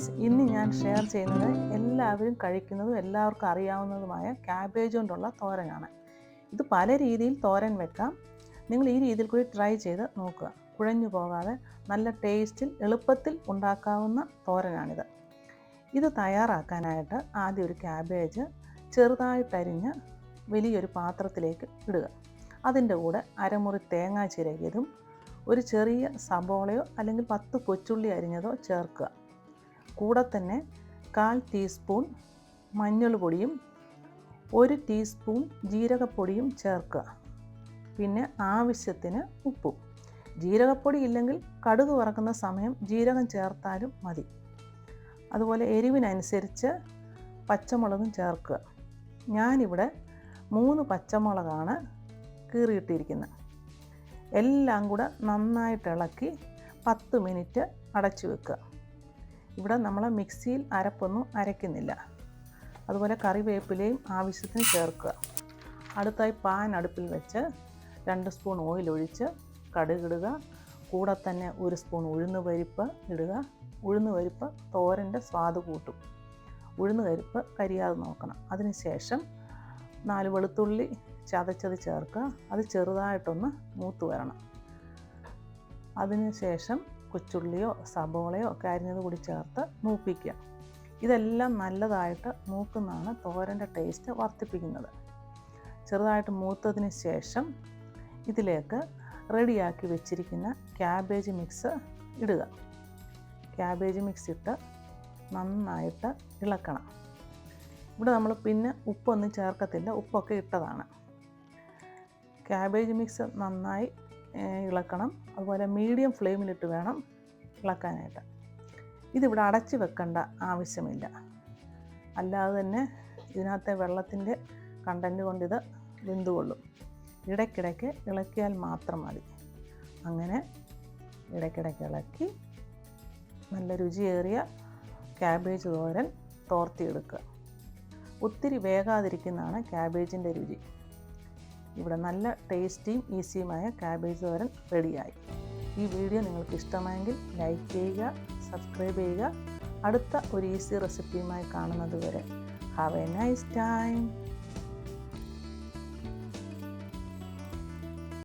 Friends ഇന്ന് ഞാൻ share ചെയ്യുന്നത് എല്ലാവരും കഴിക്കുന്നതും എല്ലാവർക്കും അറിയാവുന്നതുമായ ക്യാബേജ് കൊണ്ടുള്ള തോരനാണ്. ഇത് പല രീതിയിൽ തോരൻ വെക്കാം. നിങ്ങൾ ഈ രീതിയിൽ കൂടി ട്രൈ ചെയ്ത് നോക്കുക. കുഴഞ്ഞു പോകാതെ നല്ല ടേസ്റ്റിൽ എളുപ്പത്തിൽ ഉണ്ടാക്കാവുന്ന തോരനാണിത്. ഇത് തയ്യാറാക്കാനായിട്ട് ആദ്യം ഒരു ക്യാബേജ് ചെറുതായിട്ടരിഞ്ഞ് വലിയൊരു പാത്രത്തിലേക്ക് ഇടുക. അതിന്റെ കൂടെ അരമുറി തേങ്ങാ ചിരകിയതും ഒരു ചെറിയ സബോളയോ അല്ലെങ്കിൽ പത്ത് കൊച്ചുള്ളി അരിഞ്ഞതോ ചേർക്കുക. കൂടെ തന്നെ കാൽ ടീസ്പൂൺ മഞ്ഞൾ പൊടിയും ഒരു ടീസ്പൂൺ ജീരകപ്പൊടിയും ചേർക്കുക. പിന്നെ ആവശ്യത്തിന് ഉപ്പും. ജീരകപ്പൊടി ഇല്ലെങ്കിൽ കടുക് വറക്കുന്ന സമയം ജീരകം ചേർത്താലും മതി. അതുപോലെ എരിവിനനുസരിച്ച് പച്ചമുളകും ചേർക്കുക. ഞാനിവിടെ മൂന്ന് പച്ചമുളകാണ് കീറിയിട്ടിരിക്കുന്നത് എല്ലാം കൂടെ നന്നായിട്ട് ഇളക്കി പത്ത് മിനിറ്റ് അടച്ചു വെക്കുക. ഇവിടെ നമ്മൾ മിക്സിയിൽ അരപ്പൊന്നും അരയ്ക്കുന്നില്ല. അതുപോലെ കറിവേപ്പിലയും ആവശ്യത്തിന് ചേർക്കുക. അടുത്തായി പാൻ അടുപ്പിൽ വെച്ച് രണ്ട് സ്പൂൺ ഓയിൽ ഒഴിച്ച് കടുകിടുക കൂടെ തന്നെ ഒരു സ്പൂൺ ഉഴുന്ന് പരിപ്പ് ഇടുക. ഉഴുന്ന് പരിപ്പ് തോരന്റെ സ്വാദ് കൂട്ടും. ഉഴുന്ന് പരിപ്പ് കരിയാതെ നോക്കണം. അതിനുശേഷം നാല് വെളുത്തുള്ളി ചതച്ചത് ചേർക്കുക. അത് ചെറുതായിട്ടൊന്ന് മൂത്ത് വരണം. അതിനുശേഷം കൊച്ചുള്ളിയോ സബോളയോ ഒക്കെ അരിഞ്ഞത് കൂടി ചേർത്ത് മൂപ്പിക്കുക. ഇതെല്ലാം നല്ലതായിട്ട് മൂക്കുന്നതാണ് തോരന്റെ ടേസ്റ്റ് വർദ്ധിപ്പിക്കുന്നത്. ചെറുതായിട്ട് മൂത്തതിന് ശേഷം ഇതിലേക്ക് റെഡിയാക്കി വെച്ചിരിക്കുന്ന ക്യാബേജ് മിക്സ് ഇടുക. ക്യാബേജ് മിക്സ് ഇട്ട് നന്നായിട്ട് ഇളക്കണം. ഇവിടെ നമ്മൾ പിന്നെ ഉപ്പൊന്നും ചേർക്കത്തില്ല ഉപ്പൊക്കെ ഇട്ടതാണ്. ക്യാബേജ് മിക്സ് നന്നായി ഇളക്കണം. അതുപോലെ മീഡിയം ഫ്ലെയിമിലിട്ട് വേണം ഇളക്കാനായിട്ട്. ഇതിവിടെ അടച്ചു വെക്കേണ്ട ആവശ്യമില്ല. അല്ലാതെ തന്നെ ഇതിനകത്തെ വെള്ളത്തിന്റെ കണ്ടന്റ് കൊണ്ടിത് വെന്തുകൊള്ളും. ഇടയ്ക്കിടയ്ക്ക് ഇളക്കിയാൽ മാത്രം മതി. അങ്ങനെ ഇടയ്ക്കിടയ്ക്ക് ഇളക്കി നല്ല രുചിയേറിയ ക്യാബേജ് തോരൻ തോർത്തിയെടുക്കുക. ഒത്തിരി വേകാതിരിക്കുന്നതാണ് ക്യാബേജിന്റെ രുചി. ഇവിടെ നല്ല ടേസ്റ്റിയും ഈസിയുമായ കാബേജ് തോരൻ റെഡിയായി ഈ വീഡിയോ നിങ്ങൾക്ക് ഇഷ്ടമായെങ്കിൽ ലൈക്ക് ചെയ്യുക സബ്സ്ക്രൈബ് ചെയ്യുക. അടുത്ത ഒരു ഈസി റെസിപ്പിയുമായി കാണുന്നത് വരെ ഹാവ് എ നൈസ് ടൈം